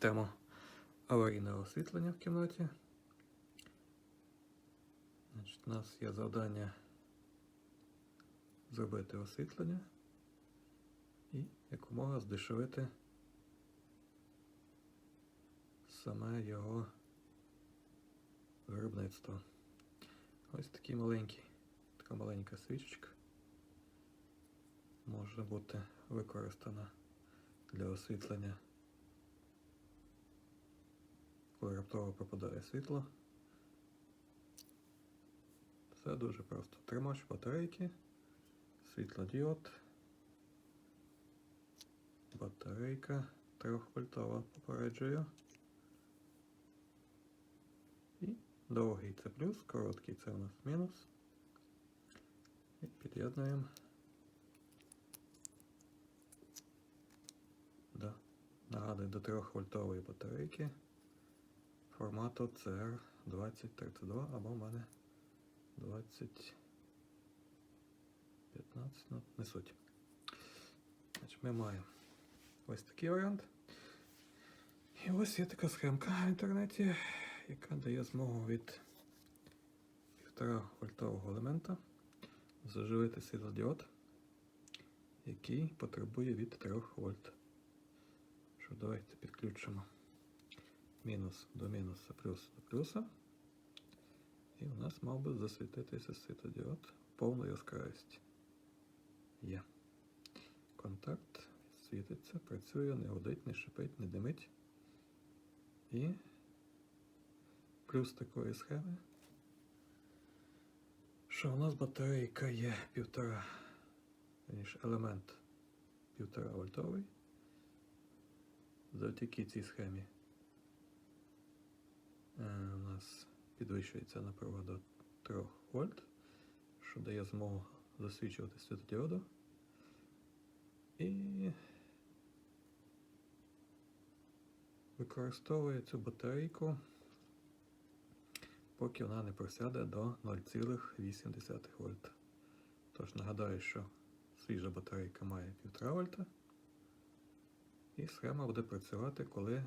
тему аварійного освітлення в кімнаті. Значить, у нас є завдання зробити освітлення і якомога здешевити саме його виробництво. Ось такий маленький, така маленька свічечка може бути використана для освітлення, коли раптово пропадає світло. Все дуже просто. Тримач батарейки, світлодіод, батарейка 3 вольтова попереджую. І довгий це плюс, короткий це у нас мінус. І під'єднуємо. Да. Нагадую, до 3 вольтової батарейки формату CR2032 або в мене 20 15, ну, не суть. Значить, ми маємо ось такий варіант. І ось є така схемка в інтернеті, яка дає змогу від 1,5 вольтового елемента заживити світлодіод, який потребує від 3 вольт. Що давайте підключимо мінус до мінуса, плюс до плюса. І у нас мав би засвітитися світодіод повної яскравості. Є. Контакт світиться, працює, не гудить, не шипить, не димить. І плюс такої схеми, що у нас батарейка є півтора, верніше, елемент півтора вольтовий. Завдяки цій схемі у нас підвищується напруга до 3 вольт, що дає змогу засвічувати світодіоду. І використовує цю батарейку, поки вона не просяде до 0,8 вольт. Тож нагадаю, що свіжа батарейка має 1,5 вольта. І схема буде працювати, коли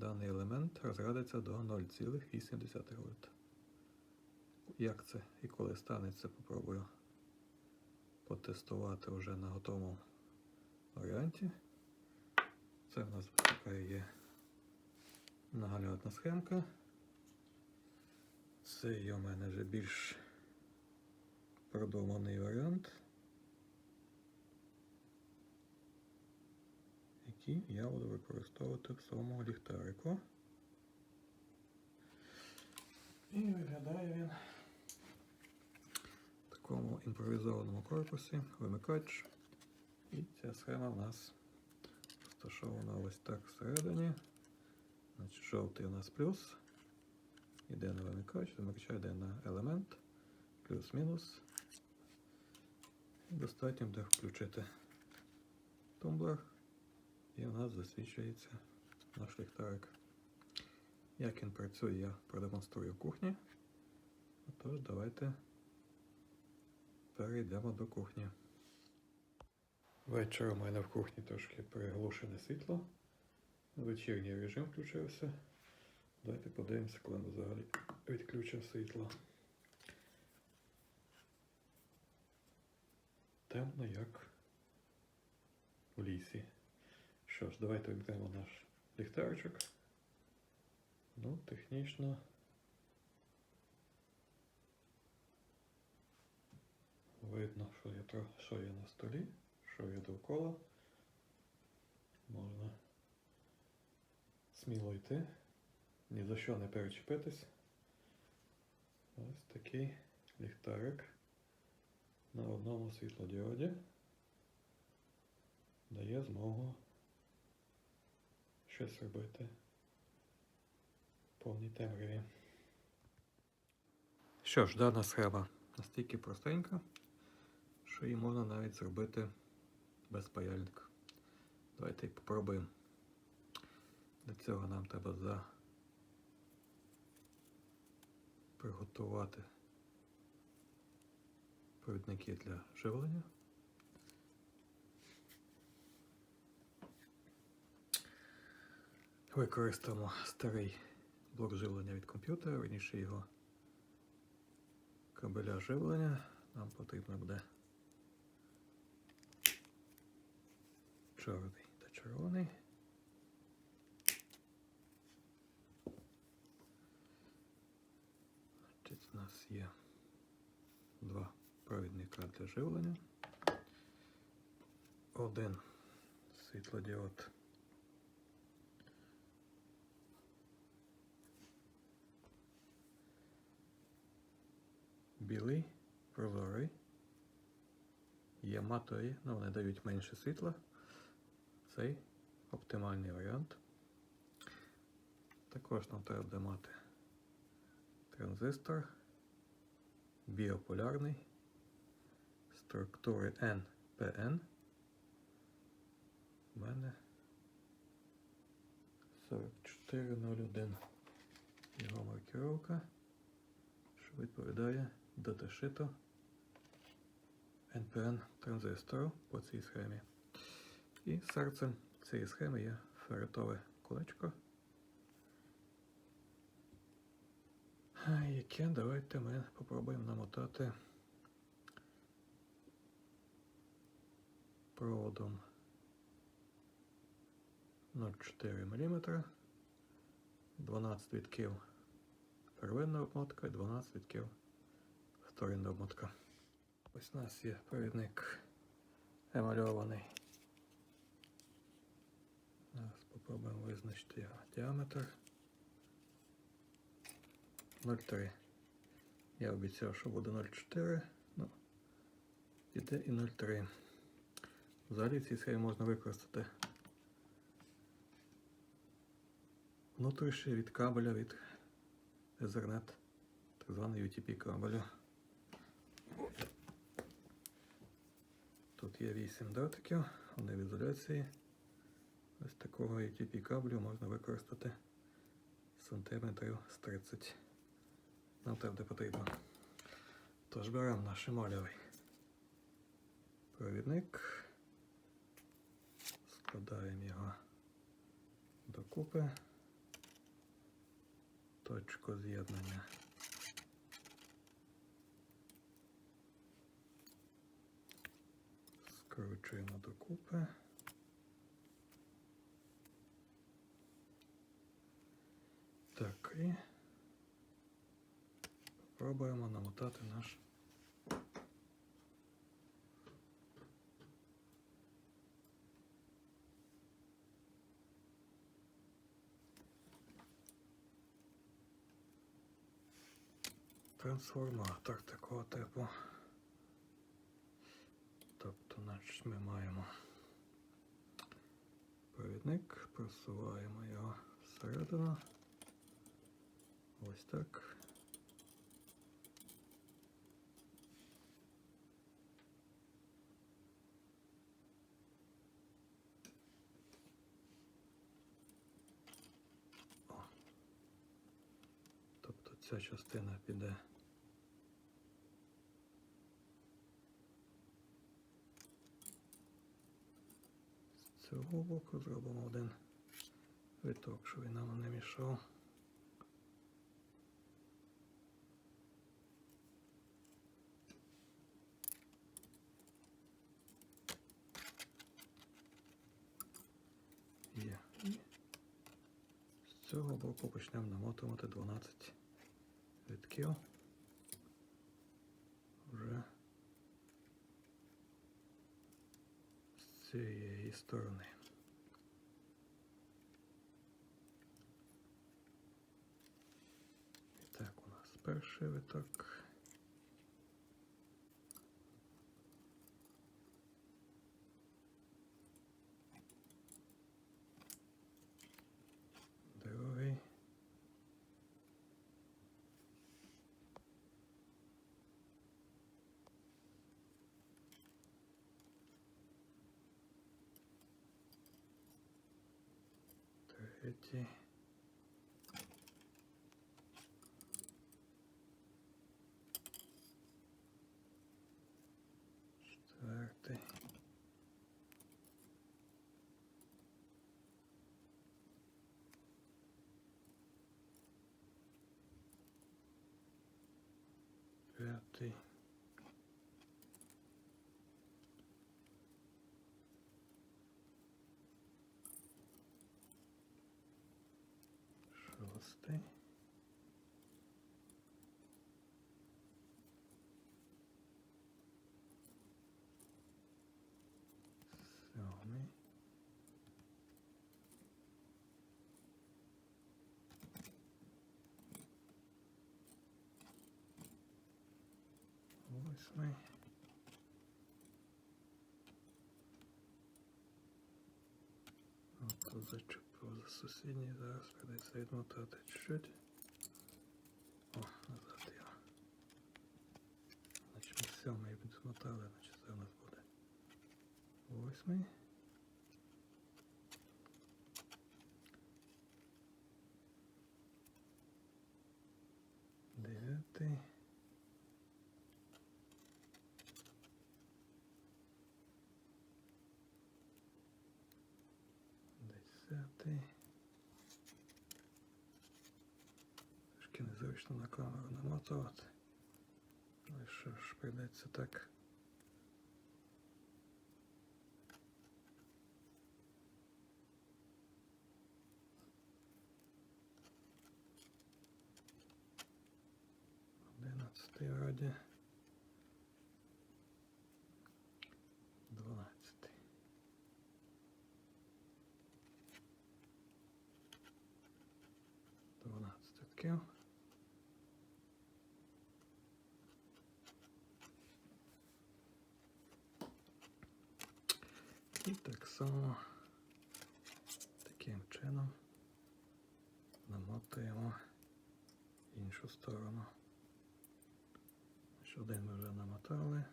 даний елемент розрядиться до 0,8 вольта. Як це і коли станеться, попробую потестувати вже на готовому варіанті. Це в нас така є наглядна схемка. Це є у мене вже більш продуманий варіант, який я буду використовувати в своєму ліхтарику. І виглядає він в такому імпровізованому корпусі, вимикач. І ця схема в нас розташована ось так всередині. Значить, Жовтий у нас плюс. Йде на вимикач, вимикач йде на елемент, плюс-мінус. Достатньо буде включити тумблер. І у нас засвічується наш ліхтарик. Як він працює, я продемонструю в кухні. Отож, давайте перейдемо до кухні. Ввечері у мене в кухні трошки приглушене світло. Вечірній режим включився. Давайте подивимося, коли ми взагалі відключимо світло. Темно, як в лісі. Що ж, давайте вімкнемо наш ліхтарчик. Ну, технічно. Видно, що є, що є на столі, що є довкола. Можна сміло йти, ні за що не перечепитись. Ось такий ліхтарик на одному світлодіоді дає змогу щось робити в повній темряві. Що ж, дана схема настільки простенька, що її можна навіть зробити без паяльника. Давайте попробуємо. Для цього нам треба за приготувати провідники для живлення. Використаємо старий блок живлення від комп'ютера, верніше його кабеля живлення. Нам потрібно буде чорний та червоний. Значить, у нас є два провідника для живлення. Один світлодіод. Білий, прозорий. Є матові, але вони дають менше світла. Цей оптимальний варіант. Також нам треба буде мати транзистор біополярний структури NPN. У мене 4401 його маркировка, що відповідає даташиту NPN транзистору по цій схемі. І серцем цієї схеми є ферритове колечко. Яке давайте ми попробуємо намотати проводом 0,4 мм, 12 вітків первинна обмотка і 12 вітків вторинна обмотка. Ось у нас є провідник емальований. Зараз попробуємо визначити його діаметр. 0,3. Я обіцяв, що буде 0,4, ну, піде і 0,3. Взагалі в цій схемі можна використати внутрішній від кабеля від Ethernet, так званий UTP кабелю. Тут є 8 дротиків, вони в ізоляції. Ось такого UTP кабелю можна використати сантиметрів з 30. Нам те буде потрібно. Тож беремо наш емалєвий провідник, складаємо його докупи, точку з'єднання. Скручуємо докупи. Так, і Пробуємо намотати наш трансформатор такого типу. Значить, ми маємо провідник, просуваємо його всередину. Ось так. Тобто ця частина піде. Цього боку зробимо один виток, щоб він нам не мішав. Є. З цього боку почнемо намотувати 12 витків. Вже з цієї сторони. І так, у нас перший виток. эти четвертый пятый Шостий. Сьомий. Восьмий. Зачепив за сусідній, зараз придеться відмотати чуть-чуть. О, назад його. Значить ми сьомий відмотали, значить це у нас буде восьмий. Дев'ятий. Десятий. Трошки незручно на камеру намотувати. Але що ж, прийдеться так. Одинадцятий вроді. Дванадцятий. Дванадцять відкив. І так само таким чином намотуємо іншу сторону. Ще Один ми вже намотали.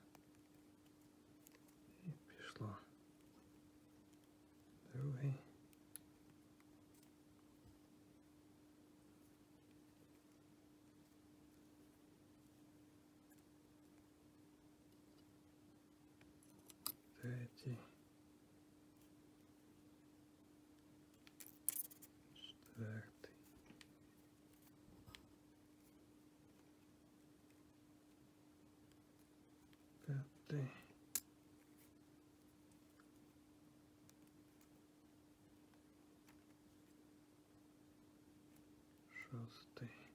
П'ятий. Шостий.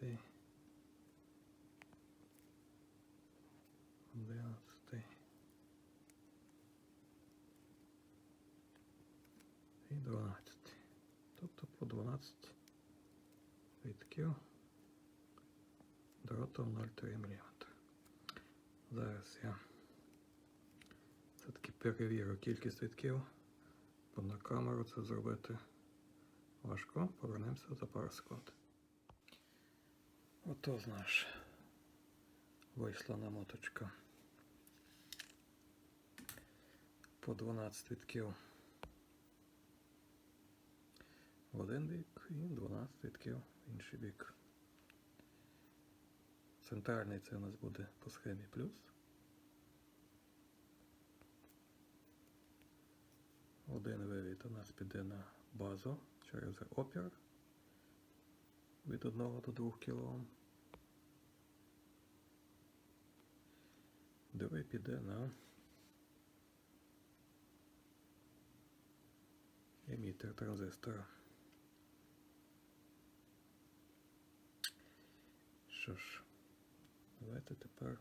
11 і 12. Тобто по 12 витків дротом 0,3 мм. Зараз я все-таки перевірю кількість витків, бо на камеру це зробити важко. Повернемося за пару секунд. Ото наш вийшла намоточка по 12 витків в один бік і 12 відків в інший бік. Центральний це у нас буде по схемі плюс. Один вивід у нас піде на базу через опір від 1 до 2 кОм. Другий піде на емітер транзистора. Що ж, давайте тепер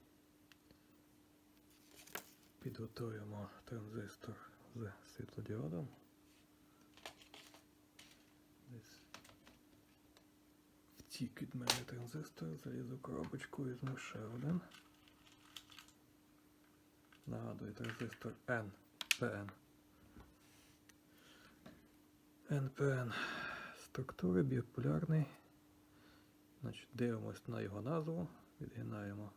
підготуємо транзистор з світлодіодом. Десь втік від мене транзистор, залізу в коробочку, візьму ще один. Нагадую, транзистор NPN. NPN структури біполярний. Значить, дивимось на його назву, відгинаємо.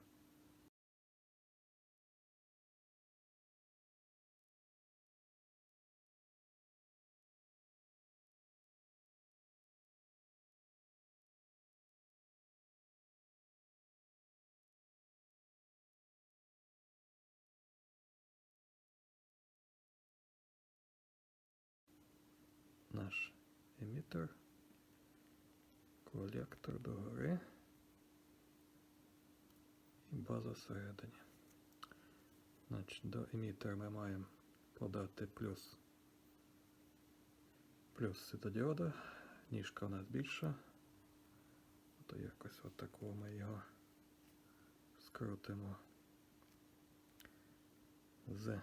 Колектор догори і база всередині. Значить, до емітера ми маємо подати плюс плюс світодіода, ніжка у нас більша, то якось отаку ми його скрутимо з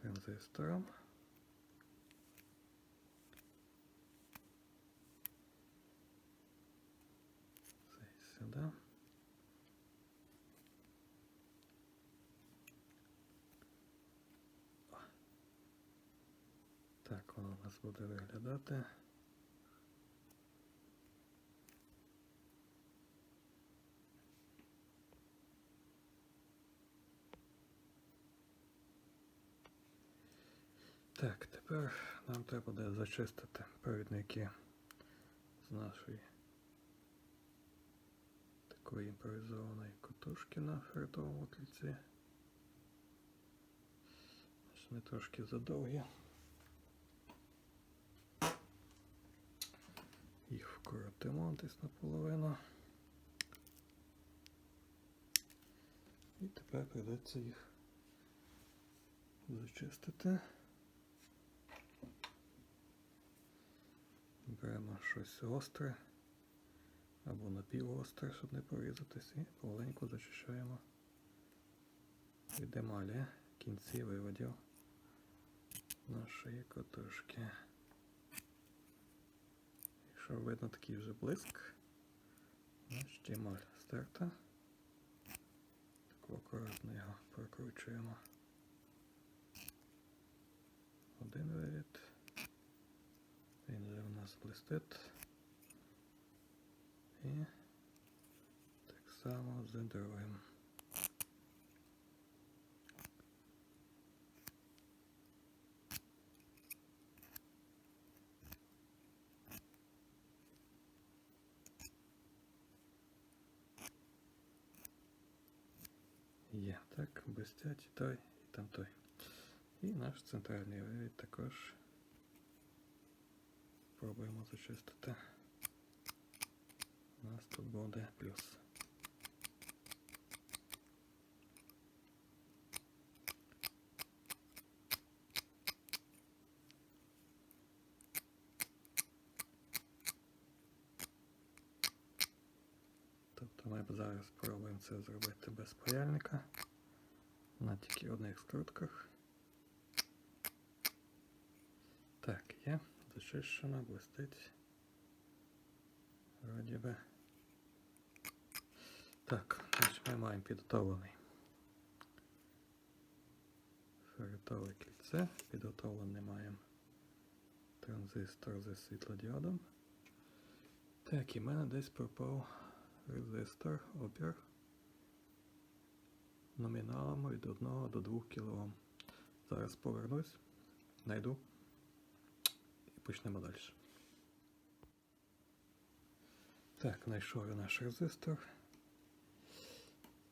транзистором. Сюди. Так воно у нас буде виглядати. Так, тепер нам треба буде зачистити провідники з нашої такої імпровізованої котушки на фертовому тліці. Значить, Вони трошки задовгі. Їх вкоротимо десь наполовину. І тепер прийдеться їх зачистити. Беремо щось гостре або напівгостре, щоб не порізатись, і помаленьку зачищаємо від емалі кінці виводів нашої котушки. Якщо видно такий вже блиск, значить емаль стерта. Так акуратно його прокручуємо. Один вивід. Він вже у нас блистить. І так само з другим. Є, так, блистять той, і там той. І наш центральний вивід також Пробуємо зачистити. У нас тут буде плюс. Тобто ми зараз спробуємо це зробити без паяльника на тільки одних скрутках. Так, є, зачищено, блистить. Вроді би. Так, значить ми маємо підготовлений ферритове кільце, підготовлений маємо транзистор зі світлодіодом. Так, і в мене десь пропав резистор, опір номіналом від 1 до 2 кОм. Зараз повернусь, знайду і почнемо далі. Так, знайшов я наш резистор.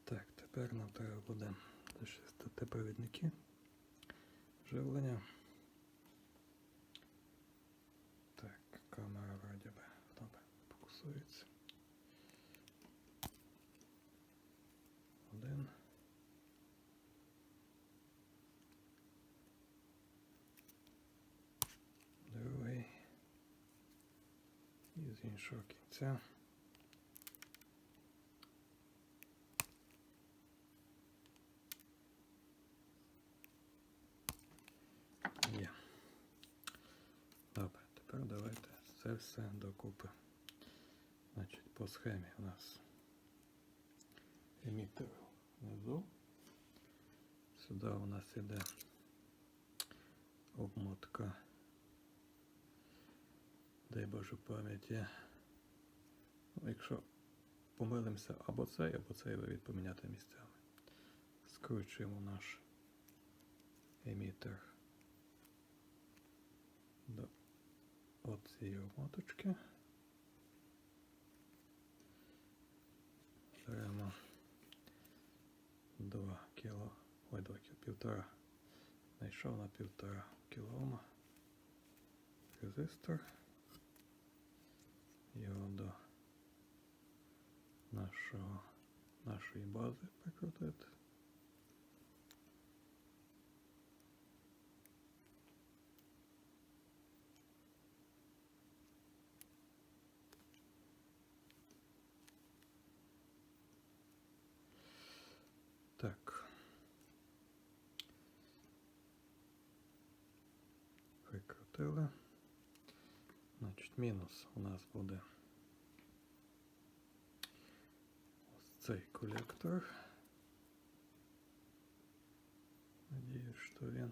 Так, тепер нам треба буде зачистити провідники живлення. Так, камера вроді би добре фокусується. Один. Другий. І з іншого кінця. Є. Добре, тепер давайте це все докупи. Значить, по схемі у нас емітер внизу. Сюди у нас іде обмотка. Дай Боже пам'яті. Якщо помилимося або цей, або цей вивід поміняти місцями. Скручуємо наш емітер до оцієї обмоточки. Беремо 2 кіло, ой, 2 кіло, півтора. Знайшов на півтора кілома резистор. Його до нашого, нашої бази прикрутити. Так. Прикрутили. Значить, мінус у нас буде цей колектор. Надіюсь, що він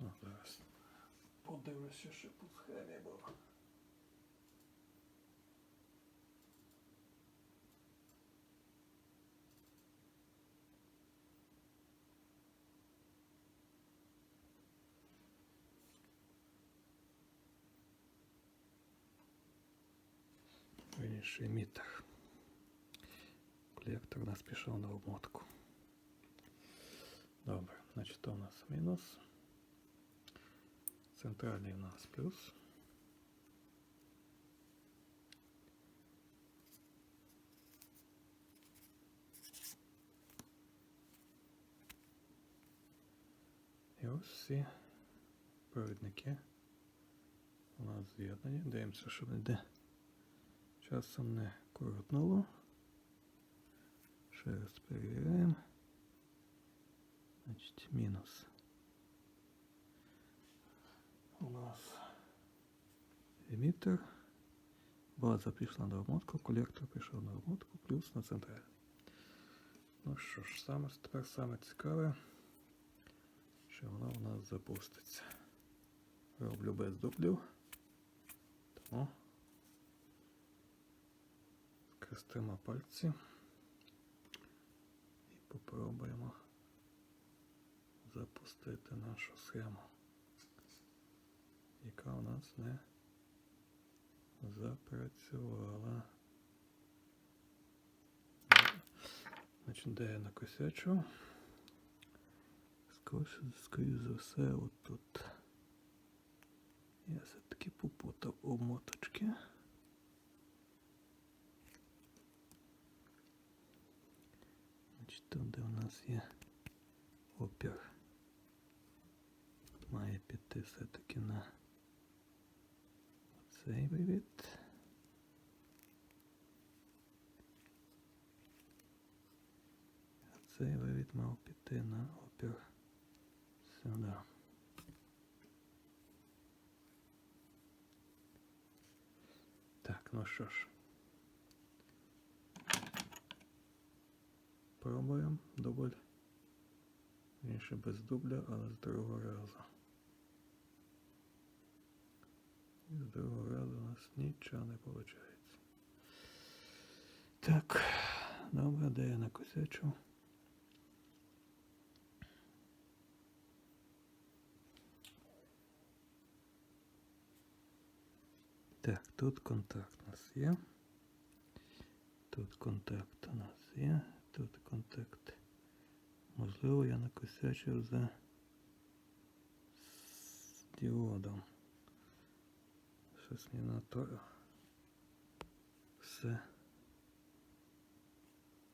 О, зараз подивлюся ще по схемі, бо Вірніше емітер. Колектор у нас пішов на обмотку. Добре, значить то у нас мінус. Центральний у нас плюс. І ось всі провідники у нас з'єднані. Дивимося, що не Часом не коротнуло. Ще раз перевіряємо. Значить, мінус. У нас емітер. База пішла на обмотку, колектор пішов на обмотку, плюс на централь. Ну що ж, саме тепер саме цікаве, що воно у нас запуститься. Роблю без дублів. Тому скрестимо пальці і попробуємо запустити нашу схему, яка у нас не запрацювала. Значить, де я накосячу? Скоріше, за все, отут. Я все-таки попутав обмоточки. Де у нас є опір, має піти все-таки на цей вивід. А цей вивід мав піти на опір сюди. Так, ну що ж. Пробуємо дубль. Інше без дубля, але з другого разу. І з другого разу у нас нічого не виходить. Так, добре, де я накосячу? Так, тут контакт у нас є. Тут контакт у нас є. Тут контакт. Можливо, я накосячив за з діодом. Щось мені на то все.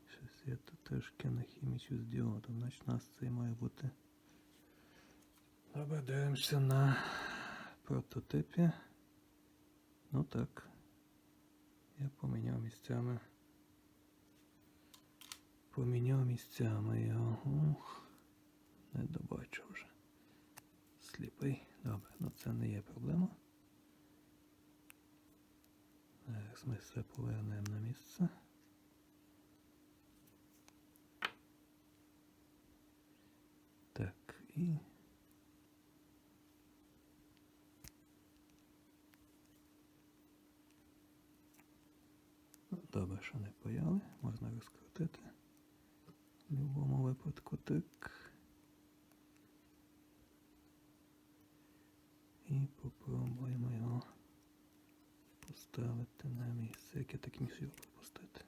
Щось я тут трошки нахімічу з діодом. Значить нас цей має бути. Добре, дивимося на прототипі. Ну так. Я поміняв місцями. Поміняв місцями його. Ух. Не добачу вже. Сліпий. Добре, ну це не є проблема. Зараз ми все повернемо на місце. Так, і. Добре, що не паяли, можна розкрутити. Так. І попробуємо його поставити на місце. Як я так міг його пропустити?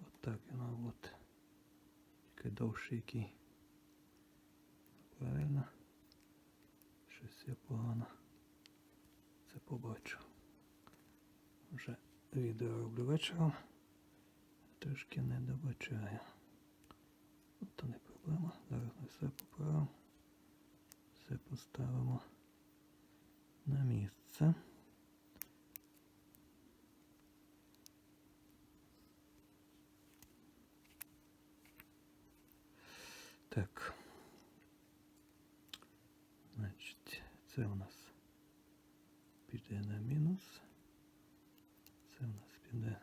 От воно от. Тільки довший який. Правильно. Щось я погано. Це побачу. Вже відео роблю вечором. Трошки не добачаю. Ну, то не проблема. Зараз ми все поправимо. Все поставимо на місце. Так. Значить, це у нас піде на мінус. Це у нас піде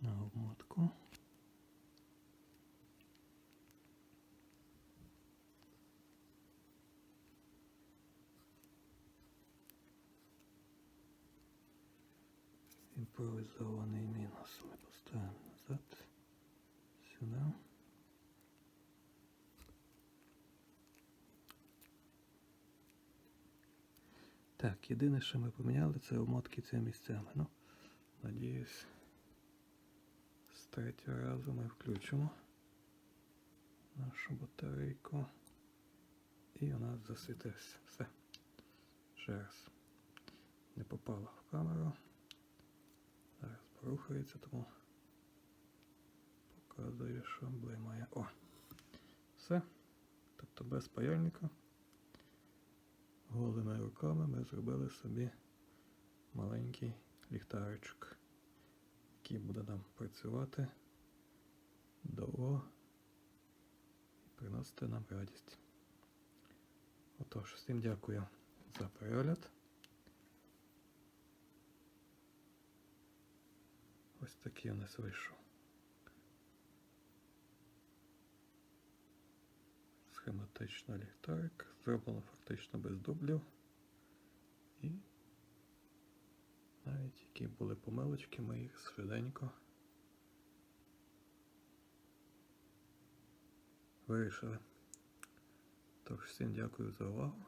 на обмотку. Імпровізований мінус ми поставимо назад. Сюди. Так, єдине, що ми поміняли, це обмотки цими місцями. Ну, надіюсь, з третього разу ми включимо нашу батарейку. І у нас засвітився. Все. Ще раз. Не попало в камеру. Зараз порухається, тому показує, що блимає. О! Все. Тобто без паяльника. Голими руками ми зробили собі маленький ліхтаричок, який буде нам працювати довго і приносити нам радість. Отож, всім дякую за перегляд. Ось такий у нас вийшов. Схематично ліхтарик. Зроблено фактично без дублів. І навіть які були помилочки, ми їх швиденько вирішили. Тож всім дякую за увагу.